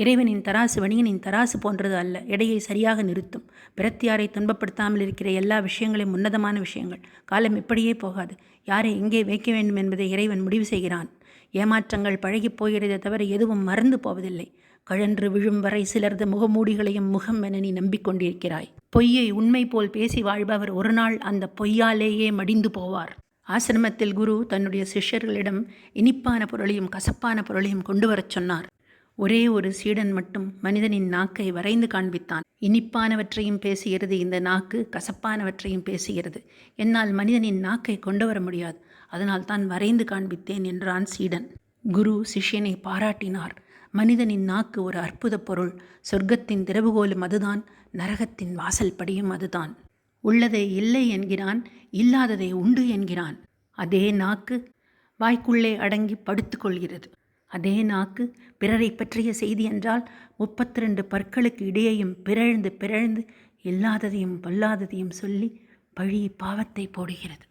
இறைவனின் தராசு வணிகனின் தராசு போன்றது அல்ல. எடையை சரியாக நிறுத்தும். பிரத்தியாரை துன்பப்படுத்தாமல் இருக்கிற எல்லா விஷயங்களையும் உன்னதமான விஷயங்கள். காலம் இப்படியே போகாது. யாரை எங்கே வைக்க வேண்டும் என்பதை இறைவன் முடிவு செய்கிறான். ஏமாற்றங்கள் பழகிப் போகிறதே தவிர எதுவும் மறந்து போவதில்லை. கழன்று விழும் வரை சிலரது முகமூடிகளையும் முகம் என நீ நம்பிக்கொண்டிருக்கிறாய். பொய்யை உண்மை போல் பேசி வாழ்பவர் ஒரு நாள் அந்த பொய்யாலேயே மடிந்து போவார். ஆசிரமத்தில் குரு தன்னுடைய சிஷ்யர்களிடம் இனிப்பான பொருளையும் கசப்பான பொருளையும் கொண்டு வரச் சொன்னார். ஒரே ஒரு சீடன் மட்டும் மனிதனின் நாக்கை வரைந்து காண்பித்தான். இனிப்பானவற்றையும் பேசுகிறது இந்த நாக்கு கசப்பானவற்றையும் பேசுகிறது. என்னால் மனிதனின் நாக்கை கொண்டு வர முடியாது. அதனால் தான் வரைந்து காண்பித்தேன் என்றான் சீடன். குரு சிஷ்யனை பாராட்டினார். மனிதனின் நாக்கு ஒரு அற்புத பொருள். சொர்க்கத்தின் திறவுகோலும் அதுதான். நரகத்தின் வாசல் படியும் அதுதான். உள்ளதை இல்லை என்கிறான் இல்லாததை உண்டு என்கிறான். அதே நாக்கு வாய்க்குள்ளே அடங்கி படுத்துக்கொள்கிறது அதே நாக்கு பிறரை பற்றிய செய்தி என்றால் முப்பத்தி ரெண்டு பற்களுக்கு இடையேயும் பிறழ்ந்து பிறழ்ந்து இல்லாததையும் பொல்லாததையும் சொல்லி பழி பாவத்தை போடுகிறது.